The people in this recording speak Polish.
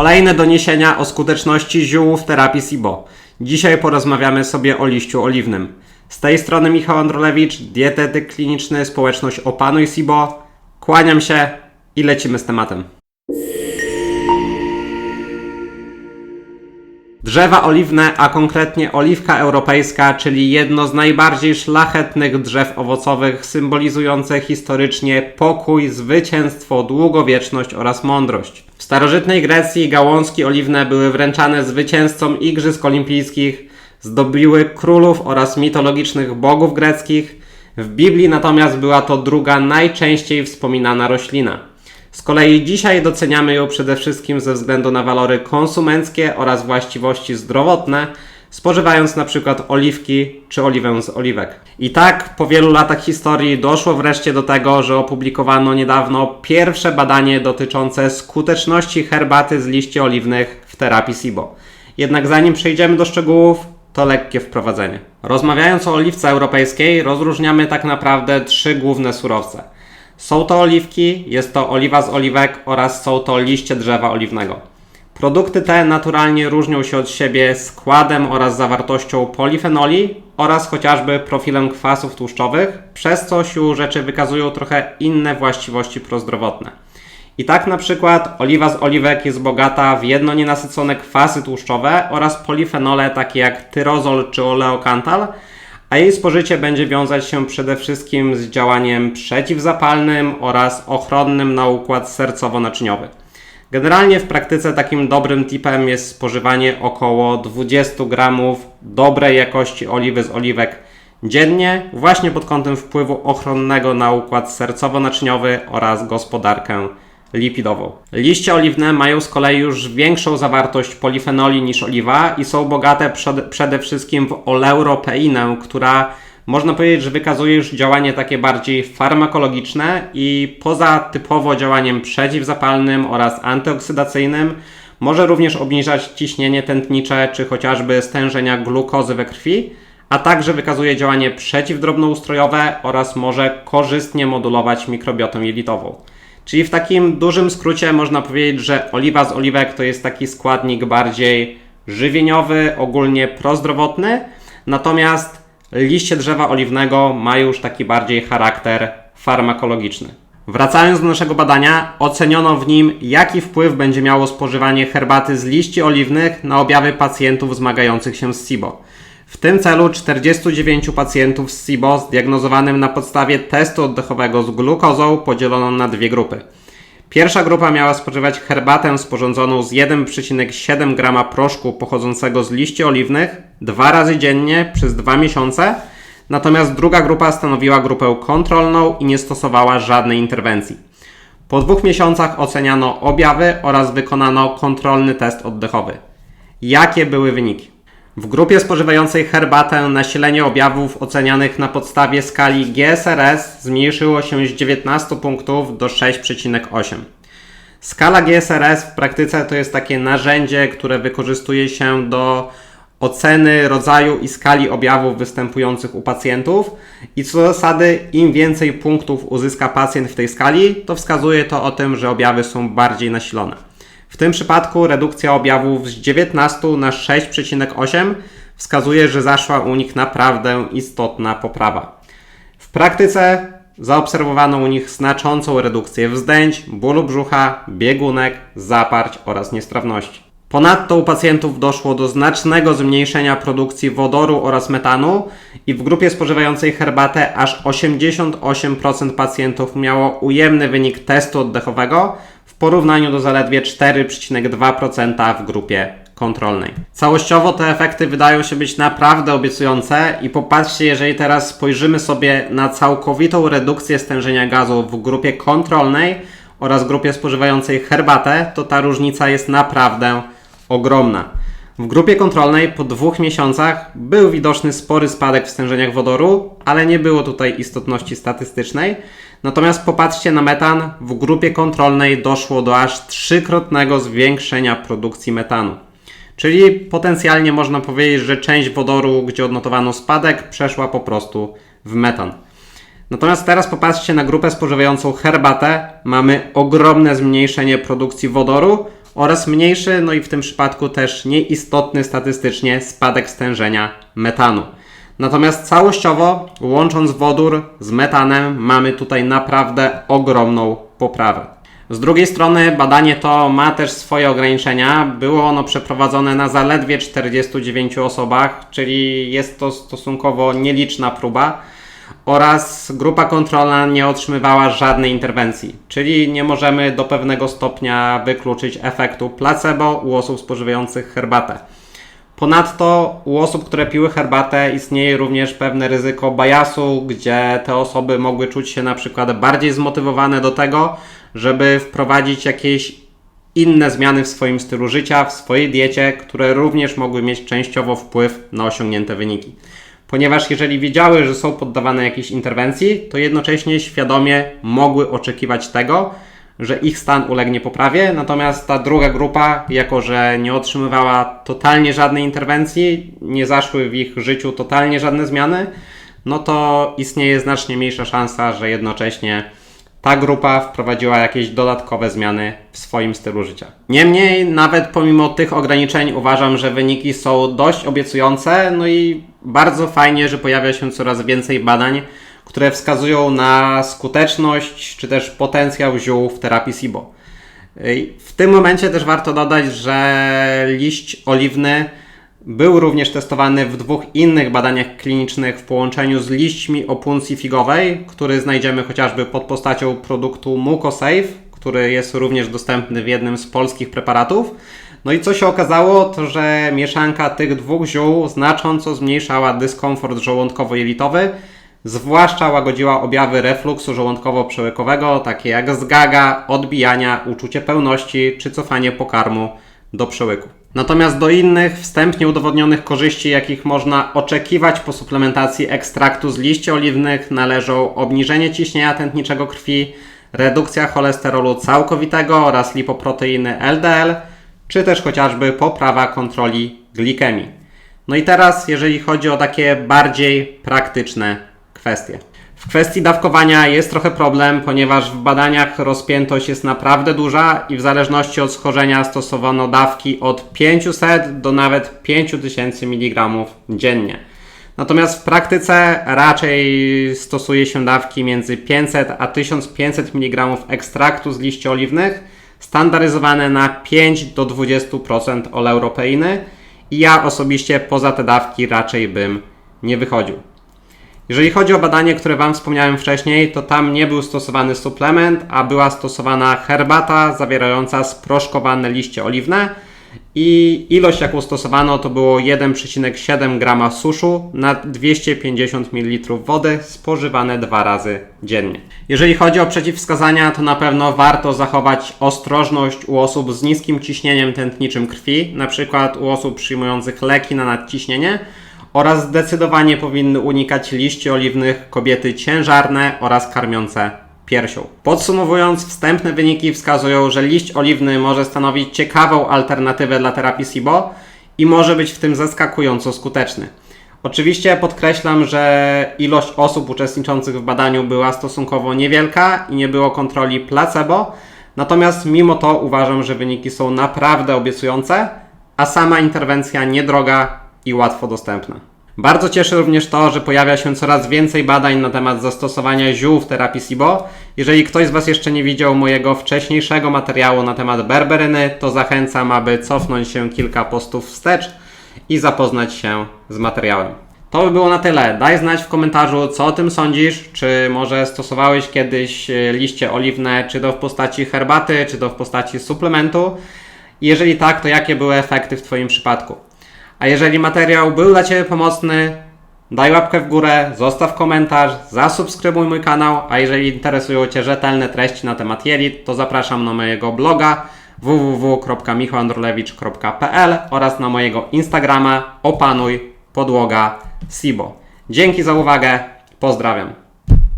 Kolejne doniesienia o skuteczności ziół w terapii SIBO. Dzisiaj porozmawiamy sobie o liściu oliwnym. Z tej strony Michał Androlewicz, dietetyk kliniczny, społeczność Opanuj SIBO. Kłaniam się i lecimy z tematem. Drzewa oliwne, a konkretnie oliwka europejska, czyli jedno z najbardziej szlachetnych drzew owocowych, symbolizujące historycznie pokój, zwycięstwo, długowieczność oraz mądrość. W starożytnej Grecji gałązki oliwne były wręczane zwycięzcom Igrzysk Olimpijskich, zdobiły królów oraz mitologicznych bogów greckich. W Biblii natomiast była to druga najczęściej wspominana roślina. Z kolei dzisiaj doceniamy ją przede wszystkim ze względu na walory konsumenckie oraz właściwości zdrowotne, spożywając na przykład oliwki czy oliwę z oliwek. I tak po wielu latach historii doszło wreszcie do tego, że opublikowano niedawno pierwsze badanie dotyczące skuteczności herbaty z liści oliwnych w terapii SIBO. Jednak zanim przejdziemy do szczegółów, to lekkie wprowadzenie. Rozmawiając o oliwce europejskiej, rozróżniamy tak naprawdę trzy główne surowce. Są to oliwki, jest to oliwa z oliwek oraz są to liście drzewa oliwnego. Produkty te naturalnie różnią się od siebie składem oraz zawartością polifenoli oraz chociażby profilem kwasów tłuszczowych, przez co siłą rzeczy wykazują trochę inne właściwości prozdrowotne. I tak na przykład oliwa z oliwek jest bogata w jedno nienasycone kwasy tłuszczowe oraz polifenole takie jak tyrozol czy oleokantal, a jej spożycie będzie wiązać się przede wszystkim z działaniem przeciwzapalnym oraz ochronnym na układ sercowo-naczyniowy. Generalnie w praktyce takim dobrym tipem jest spożywanie około 20 gramów dobrej jakości oliwy z oliwek dziennie, właśnie pod kątem wpływu ochronnego na układ sercowo-naczyniowy oraz gospodarkę lipidową. Liście oliwne mają z kolei już większą zawartość polifenoli niż oliwa i są bogate przed, przede wszystkim w oleuropeinę, która można powiedzieć, że wykazuje już działanie takie bardziej farmakologiczne i poza typowo działaniem przeciwzapalnym oraz antyoksydacyjnym może również obniżać ciśnienie tętnicze czy chociażby stężenia glukozy we krwi, a także wykazuje działanie przeciwdrobnoustrojowe oraz może korzystnie modulować mikrobiotę jelitową. Czyli w takim dużym skrócie można powiedzieć, że oliwa z oliwek to jest taki składnik bardziej żywieniowy, ogólnie prozdrowotny, natomiast liście drzewa oliwnego mają już taki bardziej charakter farmakologiczny. Wracając do naszego badania, oceniono w nim, jaki wpływ będzie miało spożywanie herbaty z liści oliwnych na objawy pacjentów zmagających się z SIBO. W tym celu 49 pacjentów z SIBO zdiagnozowanym na podstawie testu oddechowego z glukozą podzielono na dwie grupy. Pierwsza grupa miała spożywać herbatę sporządzoną z 1,7 g proszku pochodzącego z liści oliwnych dwa razy dziennie przez dwa miesiące, natomiast druga grupa stanowiła grupę kontrolną i nie stosowała żadnej interwencji. Po dwóch miesiącach oceniano objawy oraz wykonano kontrolny test oddechowy. Jakie były wyniki? W grupie spożywającej herbatę nasilenie objawów ocenianych na podstawie skali GSRS zmniejszyło się z 19 punktów do 6,8. Skala GSRS w praktyce to jest takie narzędzie, które wykorzystuje się do oceny rodzaju i skali objawów występujących u pacjentów i co do zasady im więcej punktów uzyska pacjent w tej skali, to wskazuje to o tym, że objawy są bardziej nasilone. W tym przypadku redukcja objawów z 19 na 6,8 wskazuje, że zaszła u nich naprawdę istotna poprawa. W praktyce zaobserwowano u nich znaczącą redukcję wzdęć, bólu brzucha, biegunek, zaparć oraz niestrawności. Ponadto u pacjentów doszło do znacznego zmniejszenia produkcji wodoru oraz metanu i w grupie spożywającej herbatę aż 88% pacjentów miało ujemny wynik testu oddechowego, porównaniu do zaledwie 4,2% w grupie kontrolnej. Całościowo te efekty wydają się być naprawdę obiecujące i popatrzcie, jeżeli teraz spojrzymy sobie na całkowitą redukcję stężenia gazu w grupie kontrolnej oraz grupie spożywającej herbatę, to ta różnica jest naprawdę ogromna. W grupie kontrolnej po dwóch miesiącach był widoczny spory spadek w stężeniach wodoru, ale nie było tutaj istotności statystycznej. Natomiast popatrzcie na metan, w grupie kontrolnej doszło do aż trzykrotnego zwiększenia produkcji metanu. Czyli potencjalnie można powiedzieć, że część wodoru, gdzie odnotowano spadek, przeszła po prostu w metan. Natomiast teraz popatrzcie na grupę spożywającą herbatę. Mamy ogromne zmniejszenie produkcji wodoru oraz mniejszy, no i w tym przypadku też nieistotny statystycznie spadek stężenia metanu. Natomiast całościowo, łącząc wodór z metanem, mamy tutaj naprawdę ogromną poprawę. Z drugiej strony, badanie to ma też swoje ograniczenia. Było ono przeprowadzone na zaledwie 49 osobach, czyli jest to stosunkowo nieliczna próba. Oraz grupa kontrolna nie otrzymywała żadnej interwencji, czyli nie możemy do pewnego stopnia wykluczyć efektu placebo u osób spożywających herbatę. Ponadto u osób, które piły herbatę, istnieje również pewne ryzyko biasu, gdzie te osoby mogły czuć się na przykład bardziej zmotywowane do tego, żeby wprowadzić jakieś inne zmiany w swoim stylu życia, w swojej diecie, które również mogły mieć częściowo wpływ na osiągnięte wyniki. Ponieważ jeżeli wiedziały, że są poddawane jakiejś interwencji, to jednocześnie świadomie mogły oczekiwać tego, że ich stan ulegnie poprawie, natomiast ta druga grupa, jako że nie otrzymywała totalnie żadnej interwencji, nie zaszły w ich życiu totalnie żadne zmiany, no to istnieje znacznie mniejsza szansa, że jednocześnie ta grupa wprowadziła jakieś dodatkowe zmiany w swoim stylu życia. Niemniej, nawet pomimo tych ograniczeń, uważam, że wyniki są dość obiecujące, no i bardzo fajnie, że pojawia się coraz więcej badań, które wskazują na skuteczność czy też potencjał ziół w terapii SIBO. W tym momencie też warto dodać, że liść oliwny był również testowany w dwóch innych badaniach klinicznych w połączeniu z liśćmi opuncji figowej, który znajdziemy chociażby pod postacią produktu Mucosafe, który jest również dostępny w jednym z polskich preparatów. No i co się okazało, to że mieszanka tych dwóch ziół znacząco zmniejszała dyskomfort żołądkowo-jelitowy, zwłaszcza łagodziła objawy refluksu żołądkowo-przełykowego, takie jak zgaga, odbijania, uczucie pełności czy cofanie pokarmu do przełyku. Natomiast do innych wstępnie udowodnionych korzyści, jakich można oczekiwać po suplementacji ekstraktu z liści oliwnych, należą obniżenie ciśnienia tętniczego krwi, redukcja cholesterolu całkowitego oraz lipoproteiny LDL, czy też chociażby poprawa kontroli glikemii. No i teraz, jeżeli chodzi o takie bardziej praktyczne kwestie. W kwestii dawkowania jest trochę problem, ponieważ w badaniach rozpiętość jest naprawdę duża i w zależności od schorzenia stosowano dawki od 500 do nawet 5000 mg dziennie. Natomiast w praktyce raczej stosuje się dawki między 500 a 1500 mg ekstraktu z liści oliwnych, standaryzowane na 5 do 20% oleuropeiny i ja osobiście poza te dawki raczej bym nie wychodził. Jeżeli chodzi o badanie, które Wam wspomniałem wcześniej, to tam nie był stosowany suplement, a była stosowana herbata zawierająca sproszkowane liście oliwne i ilość jaką stosowano to było 1,7 g suszu na 250 ml wody spożywane dwa razy dziennie. Jeżeli chodzi o przeciwwskazania, to na pewno warto zachować ostrożność u osób z niskim ciśnieniem tętniczym krwi, np. u osób przyjmujących leki na nadciśnienie, oraz zdecydowanie powinny unikać liści oliwnych kobiety ciężarne oraz karmiące piersią. Podsumowując, wstępne wyniki wskazują, że liść oliwny może stanowić ciekawą alternatywę dla terapii SIBO i może być w tym zaskakująco skuteczny. Oczywiście podkreślam, że ilość osób uczestniczących w badaniu była stosunkowo niewielka i nie było kontroli placebo, natomiast mimo to uważam, że wyniki są naprawdę obiecujące, a sama interwencja niedroga i łatwo dostępna. Bardzo cieszy również to, że pojawia się coraz więcej badań na temat zastosowania ziół w terapii SIBO. Jeżeli ktoś z Was jeszcze nie widział mojego wcześniejszego materiału na temat berberyny, to zachęcam, aby cofnąć się kilka postów wstecz i zapoznać się z materiałem. To by było na tyle. Daj znać w komentarzu, co o tym sądzisz. Czy może stosowałeś kiedyś e, liście oliwne, czy to w postaci herbaty, czy to w postaci suplementu? Jeżeli tak, to jakie były efekty w Twoim przypadku? A jeżeli materiał był dla Ciebie pomocny, daj łapkę w górę, zostaw komentarz, zasubskrybuj mój kanał, a jeżeli interesują Cię rzetelne treści na temat jelit, to zapraszam na mojego bloga www.michałandrolewicz.pl oraz na mojego Instagrama opanuj podłoga SIBO. Dzięki za uwagę, pozdrawiam.